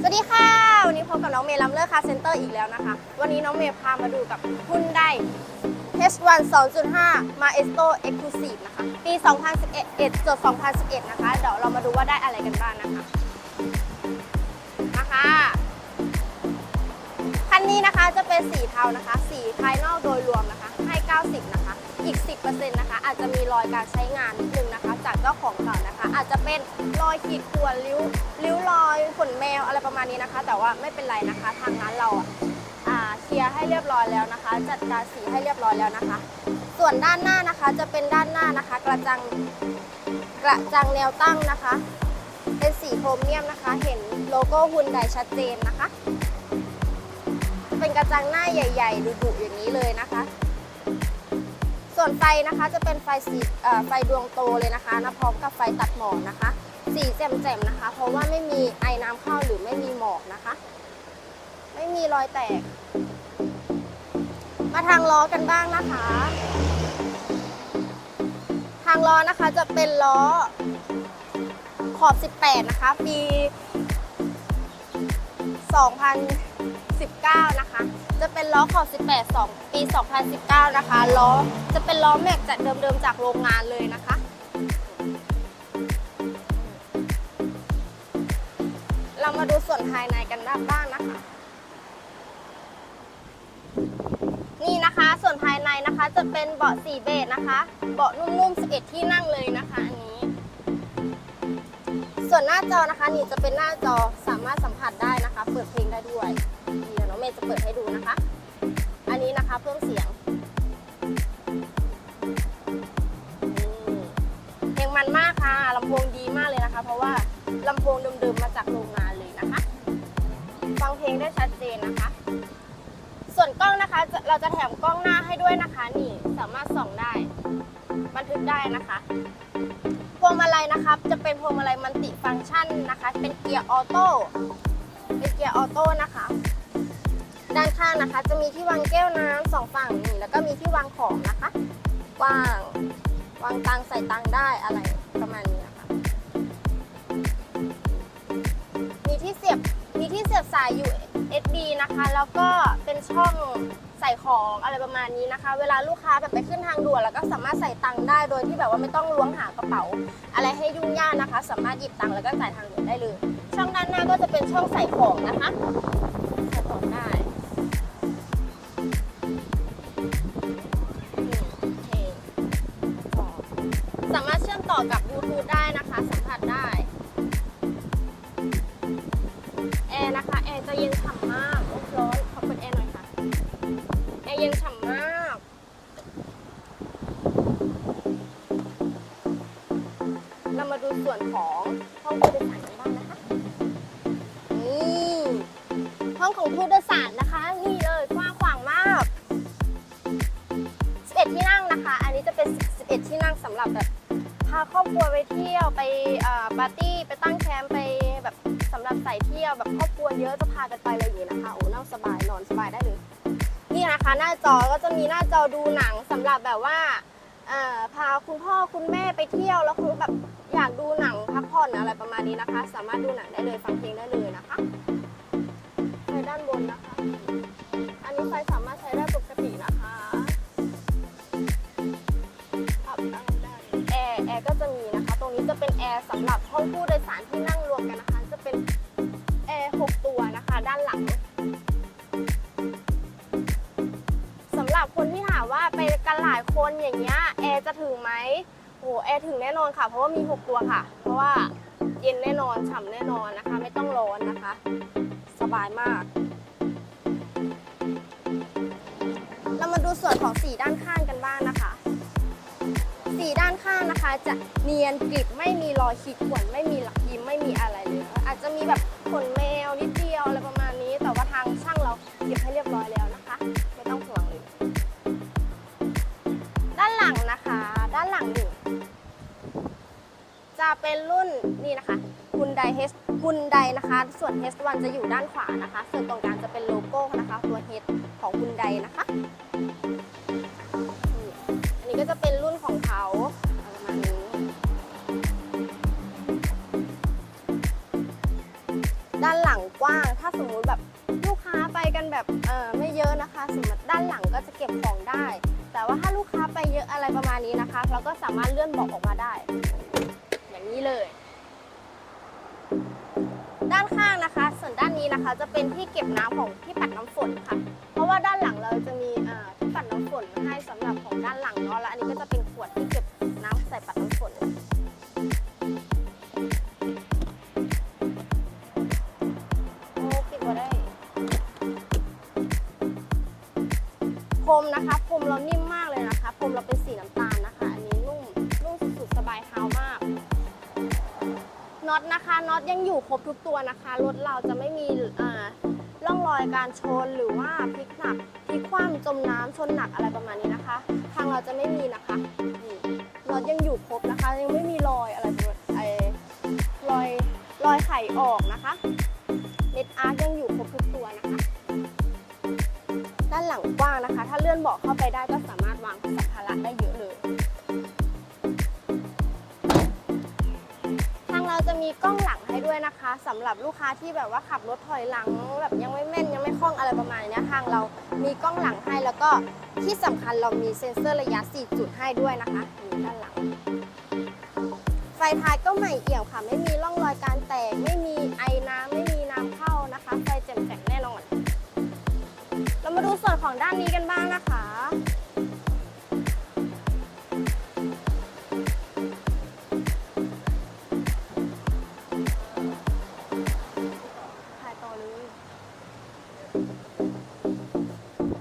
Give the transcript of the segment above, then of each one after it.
สวัสดีค่ะ วันนี้พบกับน้องเมย์ลัมเลอร์คาเซ็นเตอร์อีกแล้วนะคะ วันนี้น้องเมย์พามาดูกับคุณได้ H1 2.5 Maesto Exclusive นะคะ ปี 2011จด2011 นะคะ เดี๋ยวเรามาดูว่าได้อะไรกันบ้างนะคะนะคะคันนี้นะคะจะเป็นสีเทานะคะ สีภายนอกโดยรวมนะคะ ให้ 90 นะคะ อีก 10%นะคะ อาจจะมีรอยการใช้งานนิดนึงนะคะ จากเจ้าของเก่านะคะ อาจจะเป็นรอยขีดข่วนริ้วริ้วรอยขนแมวอะไรประมาณนี้นะคะ แต่ว่าไม่เป็นไรนะคะ ทางร้านเราอะอ่าเคลียร์ให้เรียบร้อยแล้วนะคะ จัดการสีให้เรียบร้อยแล้วนะคะ ส่วนด้านหน้านะคะจะเป็นด้านหน้านะคะ กระจังกระจังแนวตั้งนะคะ เป็นสีโครเมียมนะคะ เห็นโลโก้ฮุนไดชัดเจนนะคะ เป็นกระจังหน้าใหญ่ ๆดุๆอย่างนี้เลยนะคะ ส่วนไฟนะคะจะเป็นไฟสีไฟดวงโตเลยนะคะนะพร้อมกับไฟตัดหมอกนะคะ สีแจ่มๆนะคะ เพราะว่าไม่มีไอน้ำเข้าหรือไม่มีหมอกนะคะ ไม่มีรอยแตก มาทางล้อกันบ้างนะคะ ทางล้อนะคะจะเป็นล้อขอบ 18 นะคะ ปี 2019 นะคะจะ เป็นล้อขอบ 18 2 ปี 2019 นะคะ ล้อจะเป็นล้อแม็กจากเดิมๆจากโรงงานเลยนะคะ เรามาดูส่วนภายในกันบ้างนะคะ นี่นะคะส่วนภายในนะคะจะเป็นเบาะสีเบจนะคะ เบาะนุ่มๆ 11 ที่นั่งเลยนะคะอันนี้ ส่วนหน้าจอนะคะนี่จะเป็นหน้าจอสามารถสัมผัสได้นะคะ เปิดเพลงได้ด้วย เดี๋ยวน้องเมย์จะเปิดให้ดูนะคะ อันนี้นะคะเพิ่มเสียงเพลงมันมากค่ะลำโพงดีมากเลยนะคะ เพราะว่าลำโพงเดิมๆมาจากโรงงานเลยนะคะ ฟังเพลงได้ชัดเจนนะคะ ส่วนกล้องนะคะะเราจะแถมกล้องหน้าให้ด้วยนะคะนี่สามารถส่องได้บันทึกได้นะคะพวงมาลัยนะคะจะเป็นพวงมาลัยมัลติฟังก์ชันนะคะ เป็นเกียร์ออโต้เป็นเกียร์ออโต้นะคะ ด้านข้างนะคะ จะมีที่วางแก้วน้ำสองฝั่งนี่แล้วก็มีที่วางของนะคะวางวางตังใส่ตังได้อะไรประมาณนี้นะคะมีที่เสียบมีที่เสียบสาย USB นะคะ แล้วก็เป็นช่องใส่ของอะไรประมาณนี้นะคะ เวลาลูกค้าแบบไปขึ้นทางด่วนแล้วก็สามารถใส่ตังค์ได้โดยที่แบบว่าไม่ต้องล้วงหากระเป๋า อะไรให้ยุ่งยากนะคะ สามารถหยิบตังค์แล้วก็จ่ายทางด่วนได้เลย ช่องด้านหน้าก็จะเป็นช่องใส่ของนะคะใส่ของได้ ต่อกับบลูทูธได้นะคะสัมผัสได้ แอร์นะคะ แอร์จะเย็นฉ่ำมากร้อนขอเปิดแอร์หน่อยค่ะ แอร์เย็นฉ่ำมาก เรามาดูส่วนของห้องผู้โดยสารกันบ้างนะคะ นี่ห้องของผู้โดยสารนะคะ นี่เลยกว้างขวางมาก11ที่นั่งนะคะ อันนี้จะเป็น11ที่นั่งสำหรับแบบ พาครอบครัวไปเที่ยวไปปาร์ตี้ไปตั้งแคมป์ไปแบบสำหรับใส่เที่ยวแบบครอบครัวเยอะจะพากันไปอะไรอย่างนี้นะคะโอ้นั่งสบายนอนสบายได้เลยนี่นะคะหน้าจอก็จะมีหน้าจอดูหนังสำหรับแบบว่าพาคุณพ่อคุณแม่ไปเที่ยวแล้วคือแบบอยากดูหนังพักผ่อนอะไรประมาณนี้นะคะ สามารถดูหนังได้เลยฟังเพลงได้เลย ร์สำหรับห้องผู้โดยสารที่นั่งรวมกันนะคะ จะเป็นแอร์หกตัวนะคะ ด้านหลังสำหรับคนที่ถามว่าไปกันหลายคนอย่างเงี้ยแอร์จะถึงไหมโอ้แอร์ถึงแน่นอนค่ะ เพราะว่ามี 6 ตัวค่ะ เพราะว่าเย็นแน่นอนฉ่ำแน่นอนนะคะ ไม่ต้องร้อนนะคะ สบายมาก เรามาดูส่วนของสีด้านข้างกันบ้างนะคะ สีด้านข้างนะคะ จะเนียนกริบไม่มีรอยขีดข่วนไม่มีหลักยิ้มไม่มีอะไรเลยนะคะอาจจะมีแบบขนแมวนิดเดียวอะไรประมาณนี้ แต่ว่าทางช่างเราเก็บให้เรียบร้อยแล้วนะคะ ไม่ต้องห่วงเลย ด้านหลังนะคะ ด้านหลังหนึ่งจะเป็นรุ่นนี่นะคะฮุนไดเฮสฮุนไดนะคะ ส่วน H1 จะอยู่ด้านขวานะคะ ส่วนตรงกลางจะเป็นโลโก้นะคะ ตัว H ของฮุนไดนะคะ ด้านหลังกว้าง ถ้าสมมุติแบบลูกค้าไปกันแบบเออไม่เยอะนะคะ สมมติด้านหลังก็จะเก็บของได้ แต่ว่าถ้าลูกค้าไปเยอะอะไรประมาณนี้นะคะ เราก็สามารถเลื่อนเบาะออกมาได้ อย่างนี้เลย ด้านข้างนะคะ ส่วนด้านนี้นะคะจะเป็นที่เก็บน้ำของที่ปัดน้ำฝนค่ะ เพราะว่าด้านหลังเราจะมีที่ปัดน้ำฝนให้สำหรับของด้านหลังเนาะแล้วอันนี้ก็จะ พรมนะคะพรมเรานิ่มมากเลยนะคะพรมเราเป็นสีน้ำตาลนะคะ อันนี้นุ่มนุ่มสุดๆสบายเท้ามากน็อตนะคะน็อตยังอยู่ครบทุกตัวนะคะรถเราจะไม่มีอ่าร่องรอยการชนหรือว่าพลิกหนักพลิกคว่ำจมน้ำชนหนักอะไรประมาณนี้นะคะ ทางเราจะไม่มีนะคะนี่น็อตยังอยู่ครบนะคะ ยังไม่มีรอยอะไรระมาณไอรอยรอยไข่ออกนะคะ อนเบาะเข้าไปได้ก็สามารถวางสัมภาระได้เยอะเลย ทางเราจะมีกล้องหลังให้ด้วยนะคะสำหรับลูกค้าที่แบบว่าขับรถถอยหลังแบบยังไม่แม่นยังไม่คล่องอะไรประมาณนี้ทางเรามีกล้องหลังให้แล้วก็ที่สำคัญเรามีเซ็นเซอร์ระยะ 4 จุดให้ด้วยนะคะนี่ด้านหลัง ไฟท้ายก็ใหม่เอี่ยมค่ะ ไม่มีร่องรอยการแตกไม่มีไอ้น้ำ มาดูส่วนของด้านนี้กันบ้างนะคะ ถ่ายต่อเลย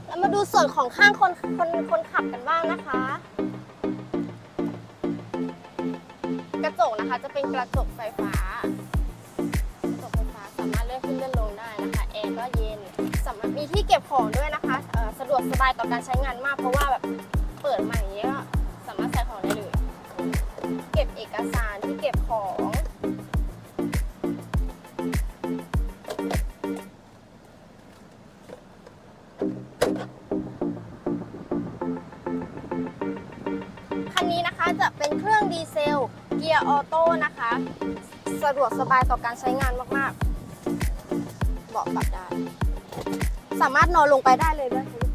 แล้วมาดูส่วนของข้างคนคนคนขับกันบ้างนะคะ กระจกนะคะจะเป็นกระจกไฟฟ้า กระจกไฟฟ้าสามารถเลื่อนขึ้นเลื่อนลงได้นะคะ แอร์ก็เย็น สามารถมีที่เก็บของายต่อการใช้งานมากเพราะว่าแบบเปิดใหม่างนี้ก็สามารถใส่ของได้เลย เก็บเอกสารที่เก็บของคันนี้นะคะจะเป็นเครื่องดีเซล เกียร์ออโต้นะคะ สะดวกสบายต่อการใช้งานมากๆเบาะปรับได้ สามารถนอนลงไปได้เลยด้วย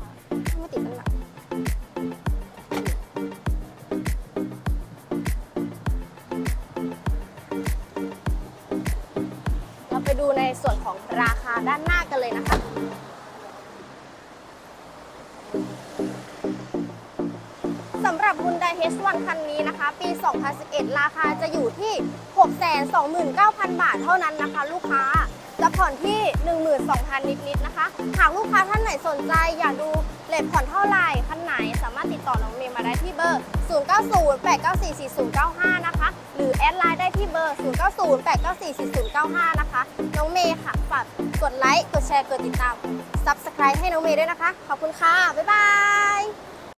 สำหรับ Hyundai H1 คันนี้นะคะ ปี 2011 ราคาจะอยู่ที่ 629,000 บาทเท่านั้นนะคะ ลูกค้า จะผ่อนที่ 12,000 นิดๆนะคะ หากลูกค้าท่านไหนสนใจอยากดูเลทผ่อนเท่าไหร่คันไหนสามารถติดต่อน้องเมย์มาได้ที่เบอร์ 0908944095 นะคะ รือแอดไลน์ได้ที่เบอร์ 0908944095 นะคะ น้องเมย์ค่ะฝากกดไลค์ กดแชร์ กดติดตาม Subscribe ให้น้องเมย์ด้วยนะคะ ขอบคุณค่ะ บ๊ายบาย